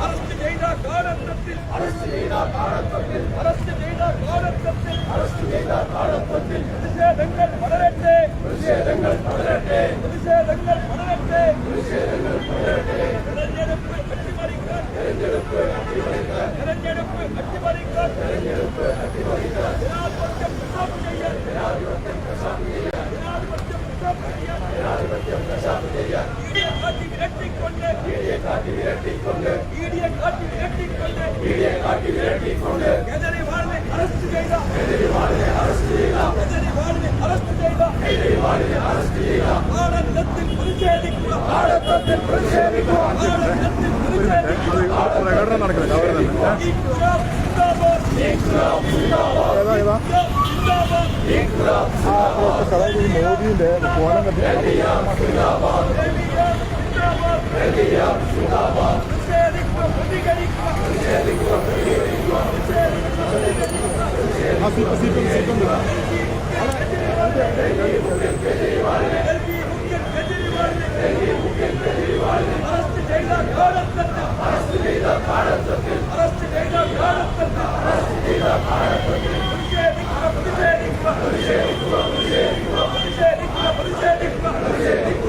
அரசு செய்த காலத்தில் அரசு செய்த காலத்தில் அரசு செய்த காலத்தில் அரசு செய்த காலத்தில் பிரதேசங்கள் வளரட்டே பிரதேசங்கள் வளரட்டே பிரதேசங்கள் வளரட்டே பிரதேசங்கள் வளரட்டே இளைஞருக்கு வெற்றி பறிக்க Modi'nde bu arada bir Ne diyor Sunaban? Ne diyor Sunaban? Thank you. Все,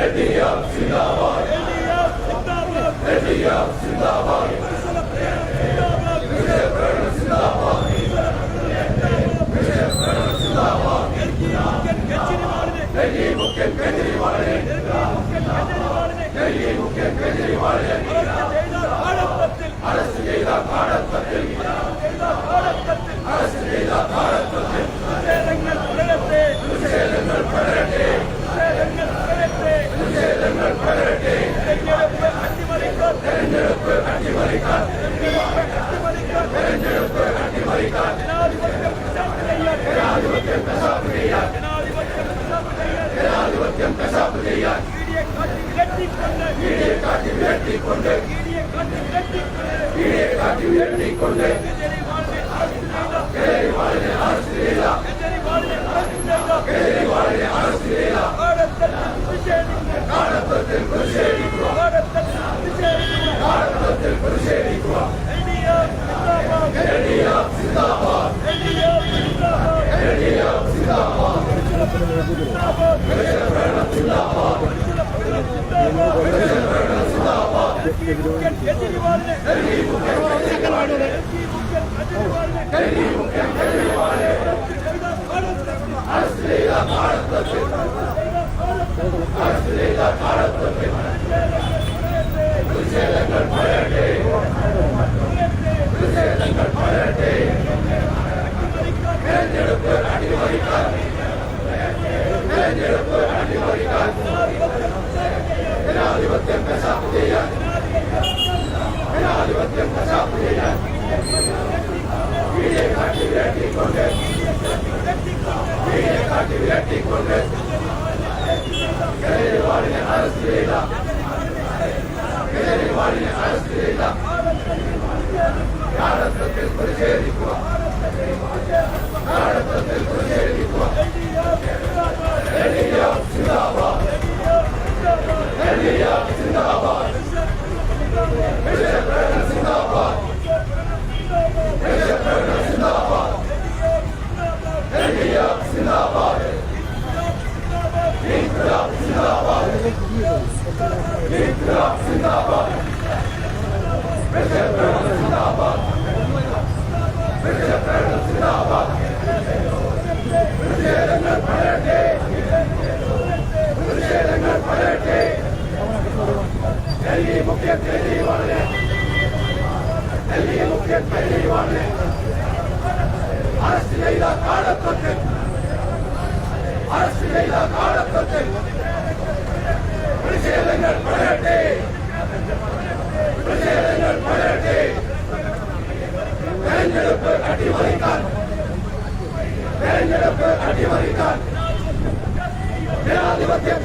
India, Zindabad. India, Zindabad. India, Zindabad. Get, get, get. Hastalığa karat da bir manet. Hastalığa karat da bir manet. Hastalığa karat da bir manet. Saya.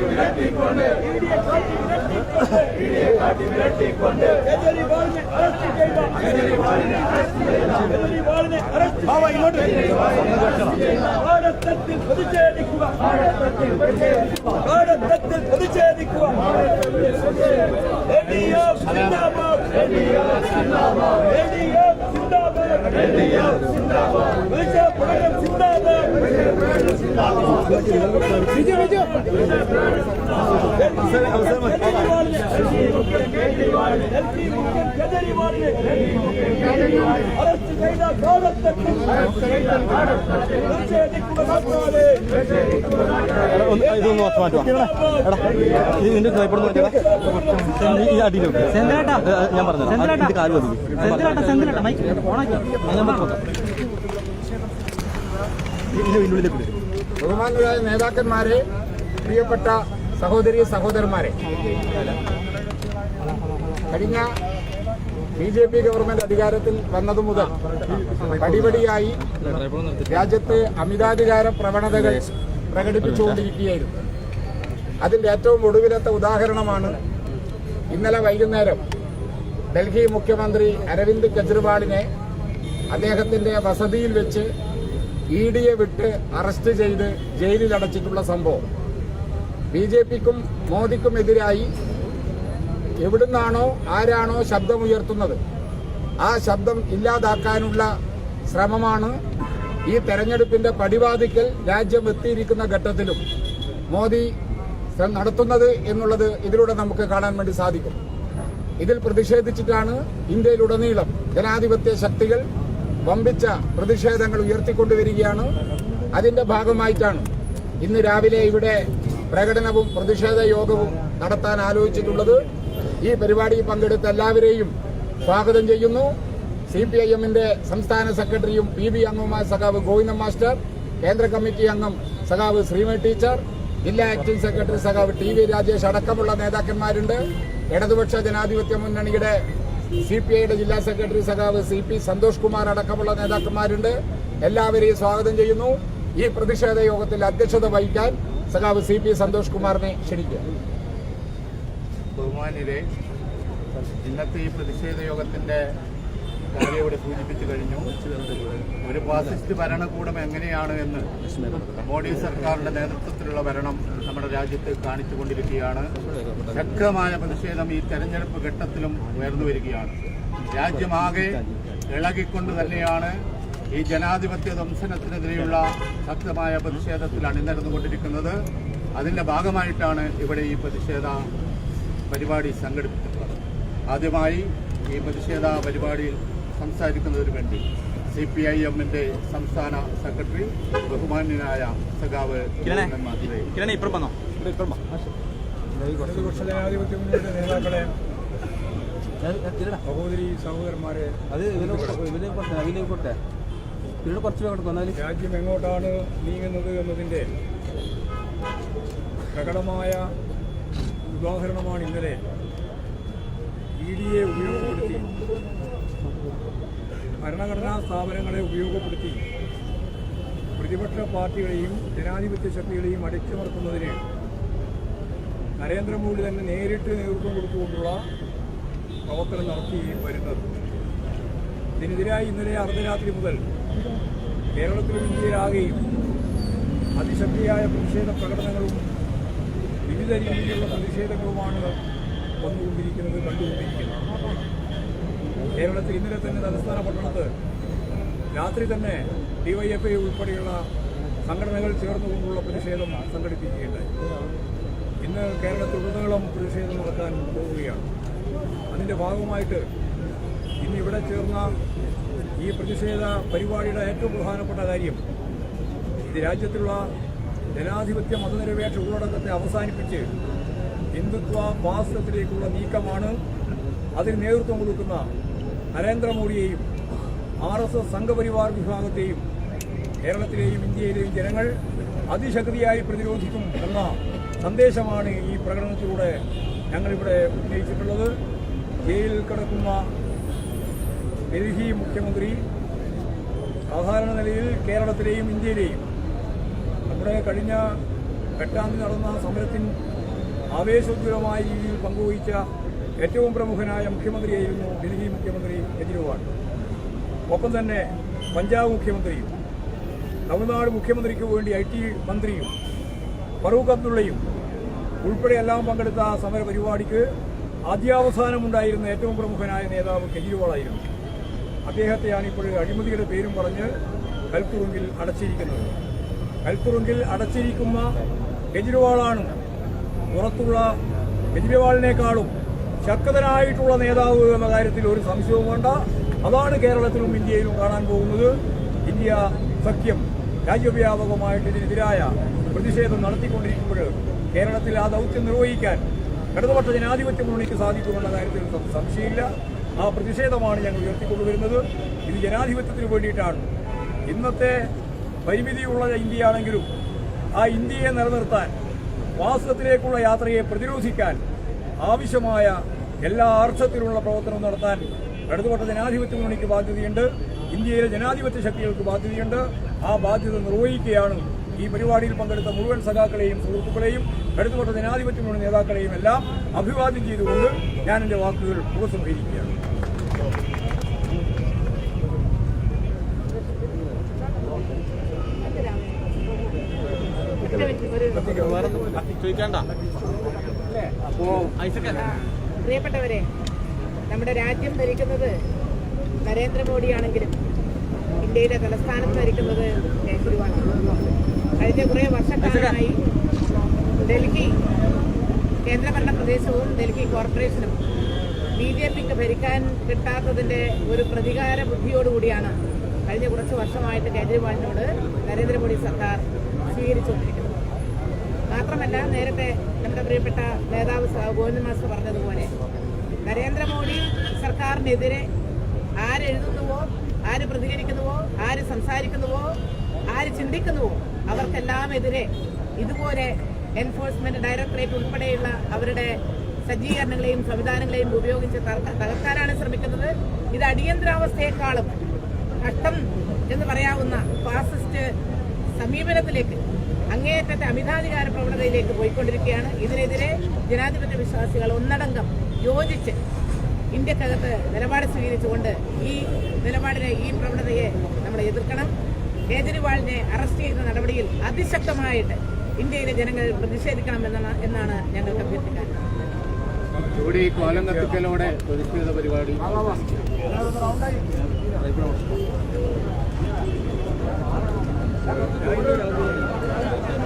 காட்டி விரட்டி கொண்டு இடியை காட்டி விரட்டி கொண்டு பாடத்தத்தில் பொதுச்சேரிக்குவா பாடத்தத்தில் பொதுச்சேரிக்குவா சிந்தாபாத் சிந்தாபாத் சிந்தாபாத் சிந்தாபாத் ഭാരതത്തിൽ പ്രതിഷേധിക്കുക മാത്രമേ ഇതൊന്ന് മാറ്റുവാ എടാ ഈ അടിയിലോട്ട് ഞാൻ പറഞ്ഞു കാൽ ഞാൻ പറഞ്ഞു ഇതിന്റെ വിടും ബഹുമാന്യരായ നേതാക്കന്മാരെ പ്രിയപ്പെട്ട സഹോദരി സഹോദരന്മാരെ കഴിഞ്ഞ ബി ജെ പി ഗവൺമെന്റ് അധികാരത്തിൽ വന്നതു മുതൽ പടിപടിയായി രാജ്യത്തെ അമിതാധികാര പ്രവണതകൾ പ്രകടിപ്പിച്ചുകൊണ്ടിരിക്കുകയായിരുന്നു. അതിന്റെ ഏറ്റവും ഒടുവിലത്തെ ഉദാഹരണമാണ് ഇന്നലെ വൈകുന്നേരം ഡൽഹി മുഖ്യമന്ത്രി അരവിന്ദ് കെജ്രിവാളിനെ അദ്ദേഹത്തിന്റെ വസതിയിൽ വെച്ച് ഇ ഡിയെ വിട്ട് അറസ്റ്റ് ചെയ്ത് ജയിലിൽ അടച്ചിട്ടുള്ള സംഭവം. ബി ജെ പിക്കും മോദിക്കും എതിരായി എവിടുന്നാണോ ആരാണോ ശബ്ദമുയർത്തുന്നത്. ആ ശബ്ദം ഇല്ലാതാക്കാനുള്ള ശ്രമമാണ് ഈ തെരഞ്ഞെടുപ്പിന്റെ പടിവാതിക്കൽ രാജ്യം എത്തിയിരിക്കുന്ന ഘട്ടത്തിലും മോദി നടത്തുന്നത് എന്നുള്ളത് ഇതിലൂടെ നമുക്ക് കാണാൻ വേണ്ടി സാധിക്കും. ഇതിൽ പ്രതിഷേധിച്ചിട്ടാണ് ഇന്ത്യയിലുടനീളം ജനാധിപത്യ ശക്തികൾ വമ്പിച്ച പ്രതിഷേധങ്ങൾ ഉയർത്തിക്കൊണ്ടുവരികയാണ്. അതിന്റെ ഭാഗമായിട്ടാണ് ഇന്ന് രാവിലെ ഇവിടെ പ്രകടനവും പ്രതിഷേധ യോഗവും നടത്താൻ ആലോചിച്ചിട്ടുള്ളത്. ഈ പരിപാടിയിൽ പങ്കെടുത്ത എല്ലാവരെയും സ്വാഗതം ചെയ്യുന്നു. സി പി ഐ എമ്മിന്റെ സംസ്ഥാന സെക്രട്ടറിയും പി ബി അംഗവുമായ സഖാവ് ഗോവിന്ദൻ മാസ്റ്റർ കേന്ദ്ര കമ്മിറ്റി അംഗം സഖാവ് ശ്രീമേ ടീച്ചർ ജില്ലാ ആക്ടിംഗ് സെക്രട്ടറി സഖാവ് ടി വി രാജേഷ് അടക്കമുള്ള നേതാക്കന്മാരുണ്ട്. ഇടതുപക്ഷ ജനാധിപത്യ മുന്നണിയുടെ സി പി ഐയുടെ ജില്ലാ സെക്രട്ടറി സഖാവ് സി പി സന്തോഷ് കുമാർ അടക്കമുള്ള നേതാക്കന്മാരുണ്ട്. എല്ലാവരെയും സ്വാഗതം ചെയ്യുന്നു. ഈ പ്രതിഷേധ യോഗത്തിൽ അധ്യക്ഷത വഹിക്കാൻ സഖാവ് സി പി സന്തോഷ് കുമാറിനെ ക്ഷണിക്കുക. ബഹുമാന്യരെ ഇന്നത്തെ ഈ പ്രതിഷേധ യോഗത്തിന്റെ ഇവിടെ സൂചിപ്പിച്ചു കഴിഞ്ഞു. ഒരു ഫാസിസ്റ്റ് ഭരണകൂടം എങ്ങനെയാണ് എന്ന് മോഡി സർക്കാരിന്റെ നേതൃത്വത്തിലുള്ള ഭരണം നമ്മുടെ രാജ്യത്ത് കാണിച്ചുകൊണ്ടിരിക്കുകയാണ് ശക്തമായ പ്രതിഷേധം ഈ തെരഞ്ഞെടുപ്പ് ഘട്ടത്തിലും ഉയർന്നു വരികയാണ്. രാജ്യമാകെ ഇളകിക്കൊണ്ട് തന്നെയാണ് ഈ ജനാധിപത്യ ദംശനത്തിനെതിരെയുള്ള ശക്തമായ പ്രതിഷേധത്തിൽ അണിനിരന്നുകൊണ്ടിരിക്കുന്നത് അതിന്റെ ഭാഗമായിട്ടാണ് ഇവിടെ ഈ പ്രതിഷേധ പരിപാടി സംഘടിപ്പിച്ചിട്ടുള്ളത്. ആദ്യമായി ഈ പ്രതിഷേധ പരിപാടിയിൽ സംസാരിക്കുന്നതിന് വേണ്ടി സി പി ഐ എമ്മിന്റെ സംസ്ഥാന സെക്രട്ടറി ബഹുമാന്യനായ സഖാവ് ജനാധിപത്യ നേതാക്കളെ. സഹോദരി സഹോദരന്മാരെ. അത് കുറച്ച് രാജ്യം എങ്ങോട്ടാണ് നീങ്ങുന്നത് എന്നതിന്റെ പ്രകടമായ ഉദാഹരണമാണ് ഇന്നലെ ഇ ഡിയെ ഉപയോഗപ്പെടുത്തി ഭരണഘടനാ സ്ഥാപനങ്ങളെ ഉപയോഗപ്പെടുത്തി പ്രതിപക്ഷ പാർട്ടികളെയും ജനാധിപത്യ ശക്തികളെയും അടിച്ചമർത്തുന്നതിന് നരേന്ദ്രമോദി തന്നെ നേരിട്ട് നേതൃത്വം കൊടുത്തുകൊണ്ടുള്ള പ്രവർത്തനം നടത്തി വരുന്നത്. ഇതിനെതിരായി ഇന്നലെ അർദ്ധരാത്രി മുതൽ കേരളത്തിലും ഇന്ത്യയിലാകെയും അതിശക്തിയായ പ്രതിഷേധ പ്രകടനങ്ങളും വിവിധ രീതിയിലുള്ള പ്രതിഷേധങ്ങളുമാണ് വന്നുകൊണ്ടിരിക്കുന്നത് കണ്ടുകൊണ്ടിരിക്കുന്നത്. കേരളത്തിൽ ഇന്നലെ തന്നെ തലസ്ഥാന പട്ടണത്ത് രാത്രി തന്നെ ഡിവൈഎഫ്ഐ ഉൾപ്പെടെയുള്ള സംഘടനകൾ ചേർന്നുകൊണ്ടുള്ള പ്രതിഷേധം സംഘടിപ്പിക്കുകയുണ്ടായി. ഇന്ന് കേരളത്തിലുടനീളം പ്രതിഷേധം നടക്കാൻ പോവുകയാണ്. അതിന്റെ ഭാഗമായിട്ട് ഇന്ന് ഇവിടെ ചേർന്ന ഈ പ്രതിഷേധ പരിപാടിയുടെ ഏറ്റവും പ്രധാനപ്പെട്ട കാര്യം ഇത് രാജ്യത്തുള്ള ജനാധിപത്യ മതനിരപേക്ഷ ഉള്ളടക്കത്തെ അവസാനിപ്പിച്ച് ഹിന്ദുത്വ വാസ്തവത്തിലേക്കുള്ള നീക്കമാണ്. അതിന് നേതൃത്വം കൊടുക്കുന്ന നരേന്ദ്രമോദിയെയും ആർ എസ് എസ് സംഘപരിവാർ വിഭാഗത്തെയും കേരളത്തിലെയും ഇന്ത്യയിലെയും ജനങ്ങൾ അതിശക്തിയായി പ്രതിരോധിക്കും എന്ന സന്ദേശമാണ് ഈ പ്രകടനത്തിലൂടെ ഞങ്ങളിവിടെ ഉന്നയിച്ചിട്ടുള്ളത്. ജയിലിൽ കിടക്കുന്ന ഡൽഹി മുഖ്യമന്ത്രി സാധാരണ നിലയിൽ കേരളത്തിലെയും ഇന്ത്യയിലെയും നമ്മുടെ കഴിഞ്ഞ എട്ടാം തീയതി നടന്ന സമരത്തിൽ ആവേശോജ്വലമായ രീതിയിൽ പങ്കുവഹിച്ച ഏറ്റവും പ്രമുഖനായ മുഖ്യമന്ത്രിയായിരുന്നു ഡൽഹി മുഖ്യമന്ത്രി കെജ്രിവാൾ. ഒപ്പം തന്നെ പഞ്ചാബ് മുഖ്യമന്ത്രിയും തമിഴ്നാട് മുഖ്യമന്ത്രിക്ക് വേണ്ടി ഐ ടി മന്ത്രിയും ഫറൂഖ് അബ്ദുള്ളയും ഉൾപ്പെടെ എല്ലാം പങ്കെടുത്ത ആ സമര പരിപാടിക്ക് ആദ്യാവസാനമുണ്ടായിരുന്ന ഏറ്റവും പ്രമുഖനായ നേതാവ് കെജ്രിവാളായിരുന്നു. അദ്ദേഹത്തെയാണ് ഇപ്പോൾ അഴിമതിയുടെ പേരും പറഞ്ഞ് കൽത്തുറുങ്കിൽ അടച്ചിരിക്കുന്നത്. കൽത്തുറുങ്കിൽ അടച്ചിരിക്കുന്ന കെജ്രിവാളാണ് പുറത്തുള്ള കെജ്രിവാളിനേക്കാളും ശക്തനായിട്ടുള്ള നേതാവ് എന്ന കാര്യത്തിൽ ഒരു സംശയവും വേണ്ട. അതാണ് കേരളത്തിലും ഇന്ത്യയിലും കാണാൻ പോകുന്നത്. ഇന്ത്യ സഖ്യം രാജ്യവ്യാപകമായിട്ട് ഇതിനെതിരായ പ്രതിഷേധം നടത്തിക്കൊണ്ടിരിക്കുമ്പോൾ കേരളത്തിൽ ആ ദൗത്യം നിർവഹിക്കാൻ ഇടതുപക്ഷ ജനാധിപത്യ മുന്നണിക്ക് സാധിക്കുമെന്ന കാര്യത്തിൽ സംശയമില്ല. ആ പ്രതിഷേധമാണ് ഞങ്ങൾ ഉയർത്തിക്കൊണ്ടുവരുന്നത്. ഇത് ജനാധിപത്യത്തിന് വേണ്ടിയിട്ടാണ്. ഇന്നത്തെ പരിമിതിയുള്ള ഇന്ത്യയാണെങ്കിലും ആ ഇന്ത്യയെ നിലനിർത്താൻ വാസ്തവത്തിലേക്കുള്ള യാത്രയെ പ്രതിരോധിക്കാൻ ആവശ്യമായ എല്ലാ അർത്ഥത്തിലുള്ള പ്രവർത്തനവും നടത്താൻ ഇടതുപക്ഷ ജനാധിപത്യ മുന്നണിക്ക് ബാധ്യതയുണ്ട്. ഇന്ത്യയിലെ ജനാധിപത്യ ശക്തികൾക്ക് ബാധ്യതയുണ്ട്. ആ ബാധ്യത നിർവഹിക്കുകയാണ് ഈ പരിപാടിയിൽ പങ്കെടുത്ത മുഴുവൻ സഖാക്കളെയും സുഹൃത്തുക്കളെയും ഇടതുപക്ഷ ജനാധിപത്യ മുന്നണി നേതാക്കളെയും എല്ലാം അഭിവാദ്യം ചെയ്തുകൊണ്ട് ഞാൻ എന്റെ വാക്കുകൾ ഉപസംഹരിക്കുകയാണ്. ചോദിക്കണ്ട? അപ്പോ ഐസക്ക പ്രിയപ്പെട്ടവരെ നമ്മുടെ രാജ്യം ഭരിക്കുന്നത് നരേന്ദ്രമോദിയാണെങ്കിലും ഇന്ത്യയുടെ തലസ്ഥാനത്ത് ഭരിക്കുന്നത് കേജ്രിവാളാണ് കഴിഞ്ഞ കുറേ വർഷക്കാലമായി ഡൽഹി കേന്ദ്രഭരണ പ്രദേശവും ഡൽഹി കോർപ്പറേഷനും ബി ജെ പിക്ക് ഭരിക്കാൻ കിട്ടാത്തതിന്റെ ഒരു പ്രതികാര ബുദ്ധിയോടുകൂടിയാണ് കഴിഞ്ഞ കുറച്ച് വർഷമായിട്ട് കേജ്രിവാളിനോട് നരേന്ദ്രമോദി സർക്കാർ സ്വീകരിച്ചുകൊണ്ടിരിക്കുന്നത്. മാത്രമല്ല നേരത്തെ നമ്മുടെ പ്രിയപ്പെട്ട നേതാവ് ഗോവിന്ദൻ ഗോവിന്ദ മാസ്റ്റർ പറഞ്ഞതുപോലെ നരേന്ദ്രമോദി സർക്കാരിനെതിരെ ആരെഴുതുന്നുവോ ആര് പ്രതികരിക്കുന്നുവോ ആര് സംസാരിക്കുന്നുവോ ആര് ചിന്തിക്കുന്നുവോ അവർക്കെല്ലാം എതിരെ ഇതുപോലെ എൻഫോഴ്സ്മെന്റ് ഡയറക്ടറേറ്റ് ഉൾപ്പെടെയുള്ള അവരുടെ സജ്ജീകരണങ്ങളെയും സംവിധാനങ്ങളെയും ഉപയോഗിച്ച് തകർക്ക- തകർക്കാനാണ് ശ്രമിക്കുന്നത്. ഇത് അടിയന്തരാവസ്ഥയെക്കാളും കഷ്ടം എന്ന് പറയാവുന്ന ഫാസിസ്റ്റ് സമീപനത്തിലേക്ക് അങ്ങേയറ്റത്തെ അമിതാധികാര പ്രവണതയിലേക്ക് പോയിക്കൊണ്ടിരിക്കുകയാണ്. ഇതിനെതിരെ ജനാധിപത്യ വിശ്വാസികൾ ഒന്നടങ്കം യോജിച്ച് ഇന്ത്യക്കകത്ത് നിലപാട് സ്വീകരിച്ചുകൊണ്ട് ഈ നിലപാടിനെ ഈ പ്രവണതയെ നമ്മൾ എതിർക്കണം. കേജ്രിവാളിനെ അറസ്റ്റ് ചെയ്ത നടപടിയിൽ അതിശക്തമായിട്ട് ഇന്ത്യയിലെ ജനങ്ങൾ പ്രതിഷേധിക്കണം എന്നാണ് എന്നാണ് ഞങ്ങൾക്ക് ഇവിടെ ഈ കോലം കത്തിക്കലോടെ പ്രതിഷേധ പരിപാടി.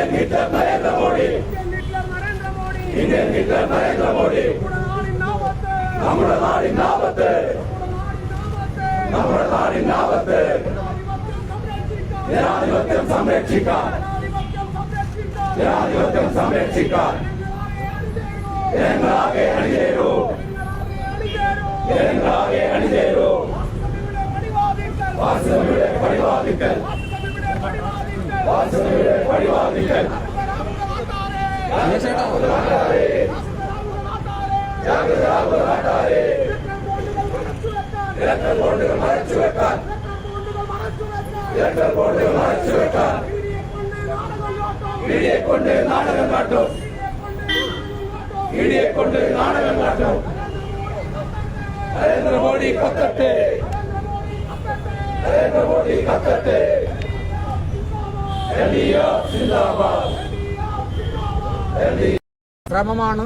Indian Hitler Narendra Modi Indian Hitler Narendra Modi നമ്മുടെ നാടിനാപത്ത് നമ്മുടെ നാടിനാപത്ത് ജനാധിപത്യം സംരക്ഷിക്കാൻ ജനാധിപത്യം സംരക്ഷിക്കാൻ ജനങ്ങളാകെ അണിചേരൂ ജനങ്ങളാകെ അണിചേരൂ വാസനയുടെ പടിവാദിക്കൽ பழிவாதீர்கள் இரட்டல் போண்டுகள் மறைச்சு வைத்தான் இரட்டல் போண்டுகள் மறைச்சு வைத்தான் இடியை கொண்டு நாடகம் காட்டும் இடியை கொண்டு நாடகம் காட்டும் நரேந்திர மோடி கத்தட்டு நரேந்திர மோடி கத்தட்டு சிரமமான